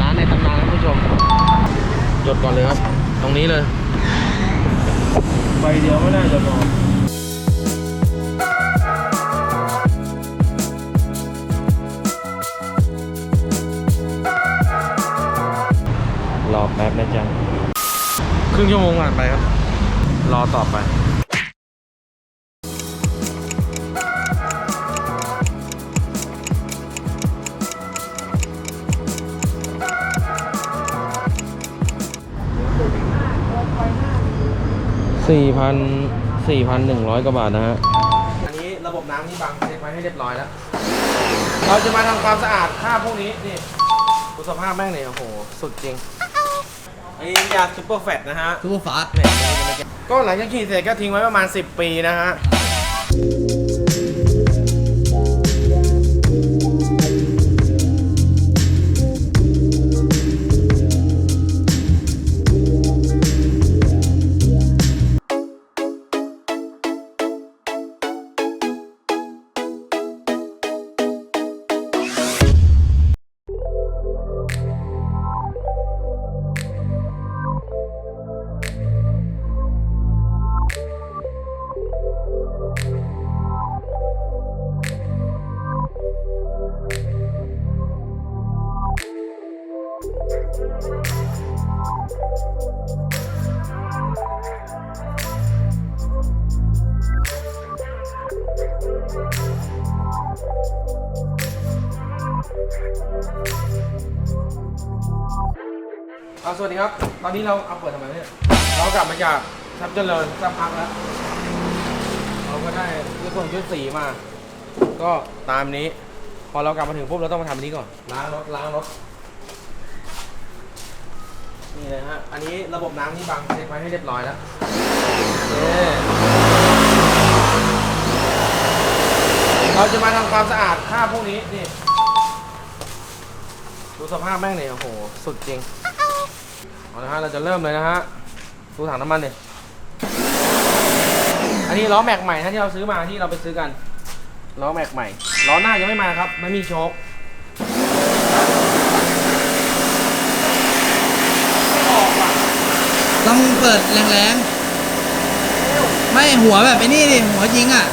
ร้านในตำนานท่านผู้ชม จดก่อนเลยครับ ตรงนี้เลย ใบเดียวไม่น่าจะพอรอแป๊บนะจ๊ะครึ่งชั่วโมงผ่านไปครับ รอต่อไป สี่พันสี่พันหนึ่งร้อยกว่าบาทนะฮะ อันนี้ระบบน้ำนี่บังเช็คไว้ให้เรียบร้อยแล้ว เราจะมาทำความสะอาดค่าพวกนี้ นี่ดูสภาพแม่งเนี่ยโอ้โห สุดจริง อันนี้ยาซูเปอร์แฟตนะฮะทุกฝาเนี่ยก็หลังจากขี่เสร็จก็ทิ้งไว้ประมาณ 10 ปีนะฮะ สวัสดีครับ ตอนนี้เราเอาเปิดทำไมเนี่ย เรากลับมาจากทับเจริญสักพักแล้ว เราก็ได้ชุดส่งชุดสีมา ก็ตามนี้ พอเรากลับมาถึงปุ๊บเราต้องมาทำอันนี้ก่อน ล้างรถล้างรถ นี่เลยฮะ อันนี้ระบบน้ำนี่บังเช็คไว้ให้เรียบร้อยแล้วโอเคเราจะมาทำความสะอาดคราบพวกนี้ นี่ ดูสภาพแม่งเนี่ยโอ้โห สุดจริง เอาละฮะเราจะเริ่มเลยนะฮะดูถังน้ำมันเนี่ยอันนี้ล้อแม็กใหม่นะที่เราซื้อมาที่เราไปซื้อกันล้อแม็กใหม่ล้อหน้ายังไม่มาครับ ไม่มีโชคต้องเปิดแรงๆ ไม่หัวแบบไอ้นี่ดิ หัวยิงอะ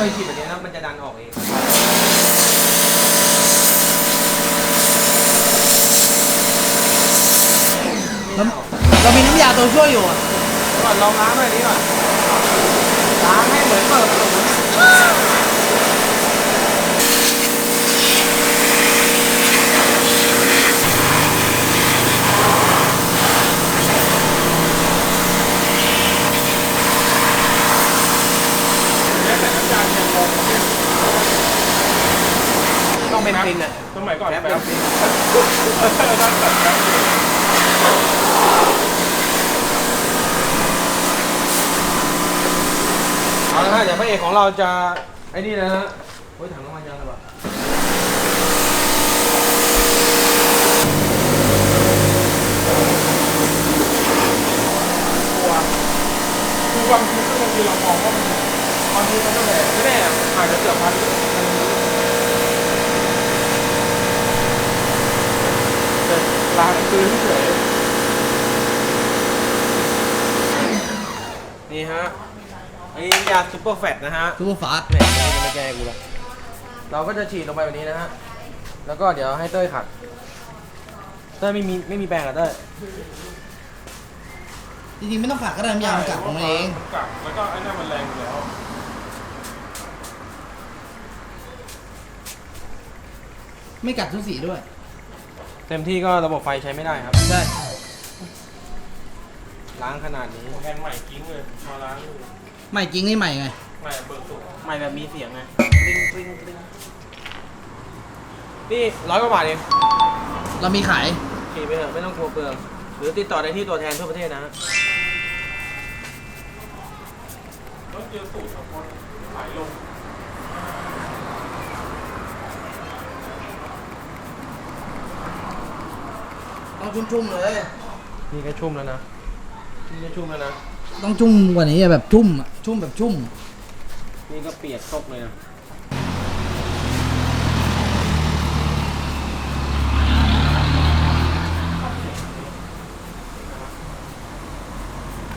ไม่กูเคยฉีดแบบนี้แล้วมันจะดันออกเองเราเรามีน้ำยาตัวช่วยอยู่อะก่อนลองล้างหน่อยนี้ก่อนล้างให้เหมือนเปิดประตู เป็นจริงอะสมัยก่อนแป๊บแป๊เดียบวจริงเอาละฮะเดี๋ยวพระเอกของเราจะไอ้นี่นะฮะโอ้ยถังน้ำมันยังเลยว่ะคือบางทีบางทีเรามองว่ามันบางทีมันก็แหละไม่แน่อาจจะเกือบพันแต่ ล้างคืนเฉยนี่ฮะ อันนี้ยาซูเปอร์แฟตนะฮะทุกฝาแหม่ไม่ไม่แก้กูละเราก็จะฉีดลงไปแบบนี้นะฮะ แล้วก็เดี๋ยวให้เต้ยขัด เต้ยไม่มีไม่มีแปรงเหรอะเต้ย จริงๆไม่ต้องขัดก็ได้น้ำยามันกัดของมันเองกลับแล้วก็ไอ้นั่นมันแรงอยู่แล้ว ไม่กัดทุกสีด้วย เต็มที่ก็ระบบไฟใช้ไม่ได้ครับ ใช่ ล้างขนาดนี้แทนใหม่กิ้งเลยมาล้างดูใหม่จริงนี่ใหม่ไง ใหม่เปิดสุดใหม่แบบมีเสียงไงกริ๊งกริ๊งกริ๊งนี่ร้อยกว่าบาทเองเรามีขาย ขี่ไปเถอะไม่ต้องกลัวเปลืองหรือติดต่อได้ที่ตัวแทนทั่วประเทศนะฮะรถเจอสูตรของคนขายลง ต้องชุ่มๆเลย นี่ก็ชุ่มแล้วนะนี่ก็ชุ่มแล้วนะ ต้องชุ่มกว่านี้อะแบบชุ่มอะชุ่มแบบชุ่ม นี่ก็เปียกซกเลยนะ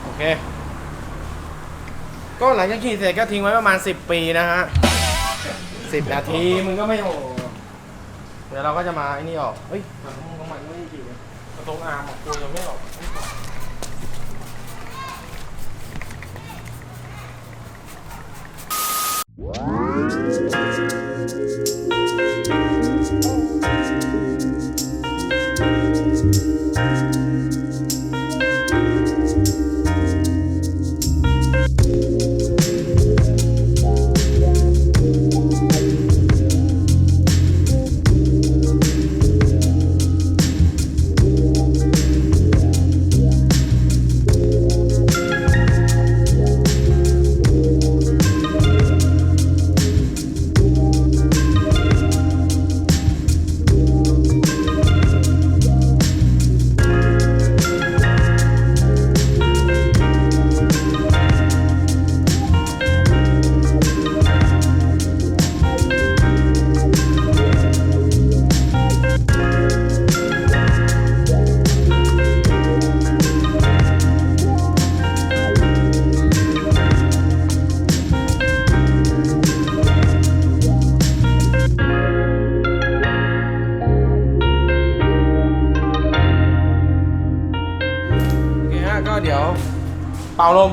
โอเค ก็หลังจากขี่เสร็จก็ทิ้งไว้ประมาณ 10 ปีนะฮะ10 นาที มึงก็ไม่โอ้เดี๋ยวเราก็จะมาไอ้นี่ออก เฮ้ยมันของมันไม่ได้ขี่นะ กระตรงอา ป่าลม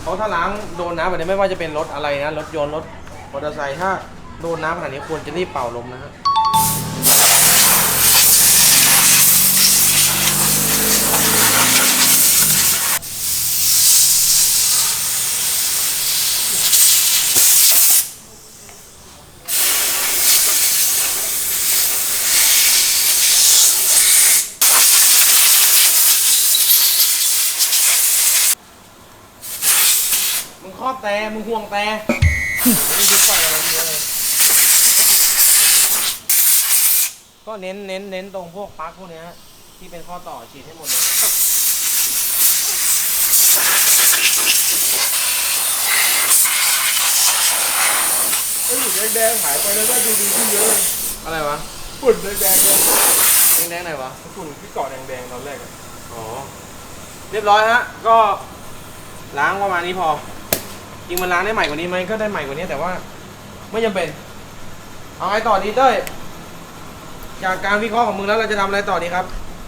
เขาถ้าล้างโดนน้ำแบบนี้ไม่ว่าจะเป็นรถอะไรนะรถยนต์รถมอเตอร์ไซค์ถ้าโดนน้ำขนาดนี้ควรจะรีบเป่าลมนะฮะ แต่มึงห่วงแต่ไม่ยึดไฟอะไรเยอะเลยก็เน้นเน้นเน้นตรงพวกปลั๊กพวกเนี้ยที่เป็นข้อต่อฉีดให้หมดเลยไอ้หลุดแดงๆหายไปแล้วก็ดูดีขึ้นเยอะเลยอะไรวะฝุ่นแดงๆเลยแดงๆไหนวะฝุ่นที่เกาะแดงๆตอนแรกอะ อ๋อเรียบร้อยฮะก็ล้างประมาณนี้พอ จริงมันล้างได้ใหม่กว่านี้ไหมก็ได้ใหม่กว่านี้แต่ว่า ไม่จำเป็น เอาไงต่อดีเต้ยจากการวิเคราะห์ของมึงแล้วเราจะทำอะไรต่อดีครับ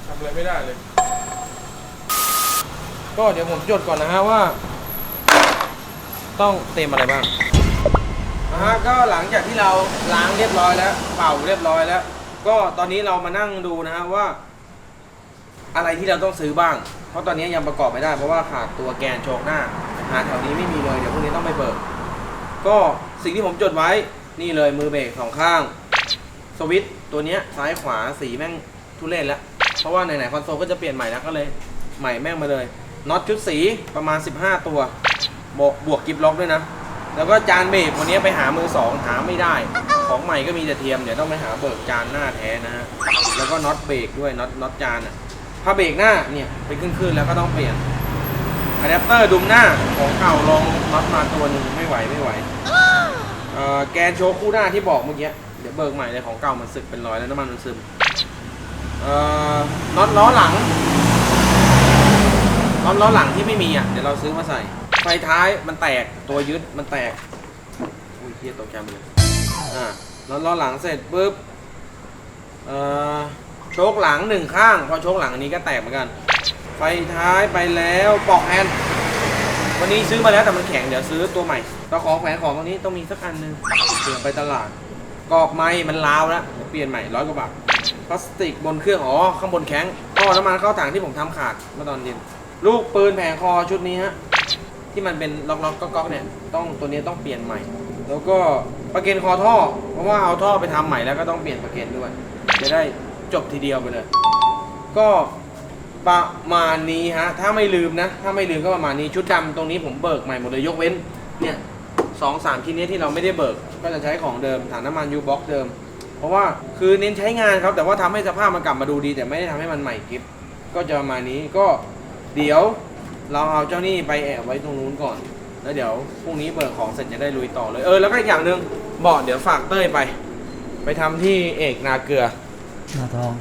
ทำอะไรไม่ได้เลย ก็เดี๋ยวผมจดก่อนนะฮะว่า ต้องเต็มอะไรบ้างนะฮะก็หลังจากที่เราล้างเรียบร้อยแล้ว เป่าเรียบร้อยแล้ว ก็ตอนนี้เรามานั่งดูนะฮะว่า อะไรที่เราต้องซื้อบ้าง เพราะตอนนี้ยังประกอบไม่ได้เพราะว่าขาดตัวแกนโชกหน้า หาแถวนี้ไม่มีเลยเดี๋ยวพรุ่งนี้ต้องไปเบิก ก็สิ่งที่ผมจดไว้นี่เลยมือเบรกสองข้าง สวิตช์ตัวเนี้ยซ้ายขวาสีแม่งทุเรศแล้ว เพราะว่าไหนๆคอนโซลก็จะเปลี่ยนใหม่แล้วก็เลยใหม่แม่งมาเลยน็อตชุดสีประมาณ 15 ตัวบวกบวกกิฟล็อกด้วยนะ แล้วก็จานเบรกวันนี้ไปหามือสองหาไม่ได้ ของใหม่ก็มีแต่เทียมเดี๋ยวต้องไปหาเบิกจานหน้าแท้นะฮะแล้วก็น็อตเบรกด้วยน็อตน็อตจานอะผ้าเบรกหน้าเนี่ยไปขึ้นๆแล้วก็ต้องเปลี่ยน อะแดปเตอร์ดุมหน้าของเก่าลองน็อตมาตัวหนึ่งไม่ไหวไม่ไหวเอ่อแกนโชว์คู่หน้าที่บอกเมื่อกี้เดี๋ยวเบิกใหม่เลยของเก่ามันสึกเป็นรอยแล้วน้ำมันมันซึมเอ่อน็อตล้อหลังน็อตล้อหลังที่ไม่มีอะเดี๋ยวเราซื้อมาใส่ไฟท้ายมันแตกตัวยึดมันแตกอุ้ยเฮียตกใจหมดเลยอ่าน็อตล้อหลังเสร็จปุ๊บเอ่อโชคหลังหนึ่งข้างพอโชคหลังอันนี้ก็แตกเหมือนกัน ไฟท้ายไปแล้วปอกแอนวันนี้ซื้อมาแล้วแต่มันแข็งเดี๋ยวซื้อตัวใหม่ตะขอแขวนของตรงนี้ต้องมีสักอันหนึงเผื่อไปตลาดกรอบไม้มันล้าวแล้วเปลี่ยนใหม่ร้อยกว่าบาทพลาสติกบนเครื่องอ๋อข้างบนแข็งท่อน้ำมันเข้าถังที่ผมทำขาดเมื่อตอนเย็นลูกปืนแผงคอชุดนี้ฮะที่มันเป็นล็อกๆก๊อกๆเนี่ยต้องตัวนี้ต้องเปลี่ยนใหม่ แล้วก็ประเกนคอท่อ เพราะว่าเอาท่อไปทำใหม่แล้วก็ต้องเปลี่ยนประเกนด้วยจะได้จบทีเดียวไปเลย ก็ ประมาณนี้ฮะ ถ้าไม่ลืมนะ ถ้าไม่ลืมก็ประมาณนี้ชุดดำตรงนี้ผมเบิกใหม่หมดเลยยกเว้น เนี่ยสองสามชิ้นนี้ที่เราไม่ได้เบิก ก็จะใช้ของเดิมถังน้ำมันยูบ็อกเดิม เพราะว่าคือเน้นใช้งานครับ แต่ว่าทำให้สภาพมันกลับมาดูดี แต่ไม่ได้ทำให้มันใหม่กิฟก็จะประมาณนี้ก็เดี๋ยวเราเอาเจ้านี่ไปแอบไว้ตรงนู้นก่อน แล้วเดี๋ยวพรุ่งนี้เบิกของเสร็จจะได้ลุยต่อเลยเออแล้วก็อีกอย่างหนึ่งบอกเดี๋ยวฝากเต้ยไป ไปทำที่เอกนาเกลือ หน้าทอง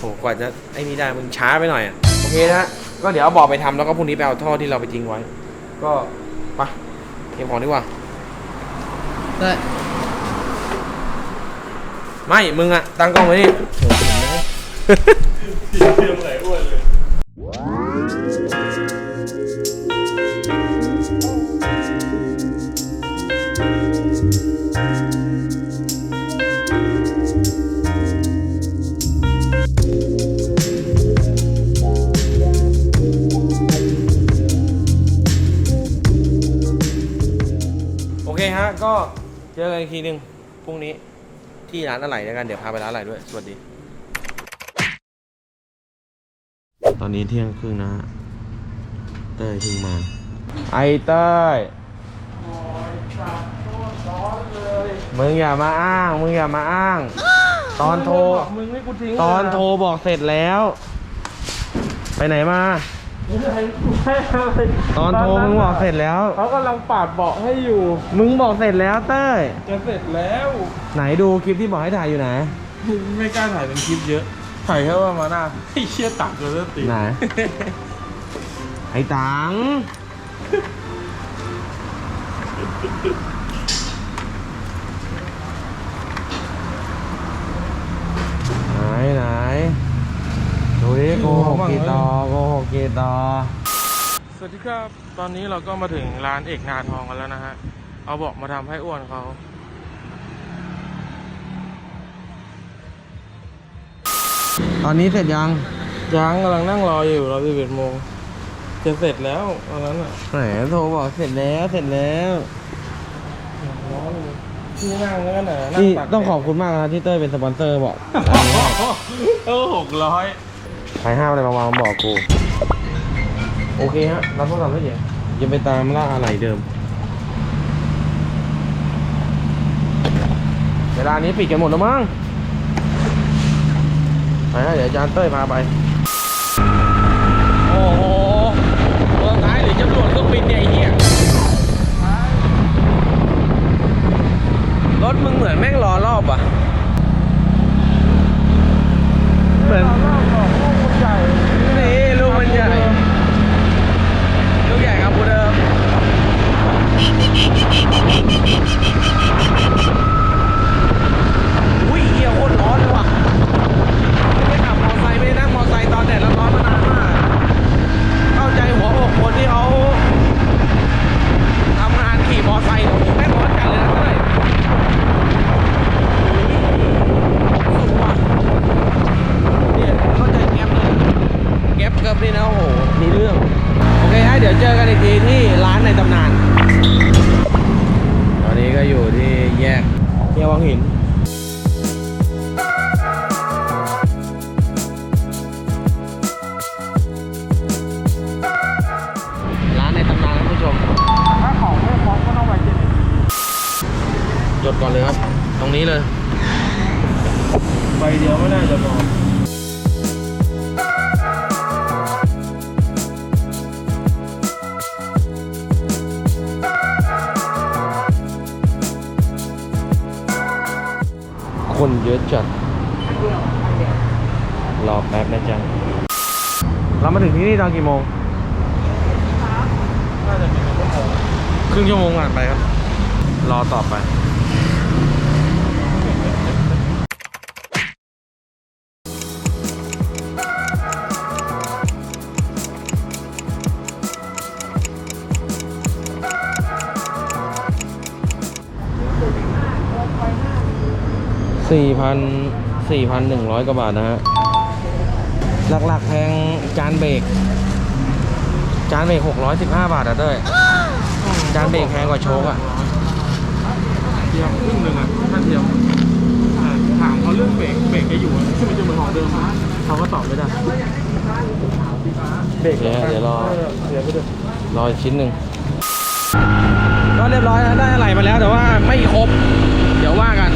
โหกว่าจะไอ้นี่ได้มึงช้าไปหน่อยอะโอเคนะฮะก็เดี๋ยวเอาบอกไปทำแล้วก็พรุ่งนี้ไปเอาท่อที่เราไปทิ้งไว้ ก็ไปเก็บของดีกว่า ได้ไม่ มึงอะตั้งกล้องไว้นี่ เตรียมไหนอ้วนเเจอกันอีกทีหนึ่งพรุ่งนี้ที่ร้านอะไรแล้วกัน เดี๋ยวพาไปร้านอะไรด้วย สวัสดี ตอนนี้เที่ยงครึ่งนะฮะเต้ยเพิ่งมา ไอเต้ยมึงอย่ามาอ้าง มึงอย่ามาอ้าง ตอนโทร มึงให้กูทิ้งตอนโทรบอกเสร็จแล้ว ไปไหนมา ตอนโทรมึงบอกเสร็จแล้ว เขากำลังปาดเบาะให้อยู่ มึงบอกเสร็จแล้วเต้ย จะเสร็จแล้ว ไหนดูคลิปที่บอกให้ถ่ายอยู่ไหน ไม่กล้าถ่ายเป็นคลิปเยอะ ถ่ายแค่ว่ามาหน้าไอ้เชี่ยตักเลยสติไหน ไอ้ตังไหนไหน ดูดิโกหกกี่ต่อโกหกกี่ต่อสวัสดีครับ ตอนนี้เราก็มาถึงร้านเอกนาทองกันแล้วนะฮะ เอาเบอกมาทำให้อ้วนเขาตอนนี้เสร็จยังยังกำลังนั่งรออยู่รอสิบเอ็ดโมงจะเสร็จแล้วตอนนั้นอะไหนโทรบอกเสร็จแล้วเสร็จแล้วร้อนเลยที่นั่งแล้วกันเหรอนั่นี่ตากแดดต้องขอบคุณมากนะที่เต้ยเป็นสปอนเซอร์บอก เออหกร้อย ใครห้ามอะไรมาวางมาบอกกู โอเคฮะรับโทรศัพท์ได้ยังยังไปตามล่าอะไรเดิม เวลานี้ปิดกันหมดแล้วมั้งไปฮะเดี๋ยวอาจารย์เต้ยพาไป โอ้โหเมืองท้ายหรือจำรวจเครื่องบินเนี่ยไอ้เหี้ยรถมึงเหมือนแม่งรอรอบอะ เหมือน ใหญ่ นี่ลูกมันใหญ่ ลูกใหญ่ครับกูเดิม อุ้ยเหี้ยโคตรร้อนเลยว่ะ ไม่ได้ขับมอไซค์ไม่ได้นั่งมอไซค์ตอนแดดร้อนๆมานานมาก เข้าใจหัวอกคนที่เขาทำงานขี่มอไซค์ของแม่งร้อนจัดเลยนะเต้ยสุดว่ะเนี่ยเข้าใจแก๊ปเลย แก๊ปเกับนี่นะโอ้โหรู้เรื่อง โอเคฮะเดี๋ยวเจอกันอีกทีที่ร้านในตำนาน ตอนนี้ก็อยู่ที่แยกเฮียวังหินร้านในตำนานครับผู้ชมถ้าของไม่พร้อมก็ต้องไปกินจดก่อนเลยครับ ตรงนี้เลย ใบเดียวไม่น่าจะพอ เยอะจัดรอแป๊บนะจ๊ะเรามาถึงที่นี่ตอนกี่โมงน่าจะมีชั่วโมงครึ่งชั่วโมงผ่านไปครับ รอต่อไป สี่พันสี่พันหนึ่งร้อยกว่าบาทนะฮะ หลักๆแพงจานเบรก จานเบรกหกร้อยสิบห้าบาทอะเต้ยจานเบรกแพงกว่าโชคอะเทียมครึ่งหนึ่งอะถ้าเทียมอ่าถามเขาเรื่องเบรกเบรกจะอยู่ที่มันจะเหมือนของเดิมไหมเขาก็ตอบไม่ได้เบรกเดี๋ยวเดี๋ยวรอเดี๋ยวไปดูรออีกชิ้นหนึ่งก็เรียบร้อยแล้วได้อะไรมาแล้วแต่ว่าไม่ครบ เดี๋ยวว่ากัน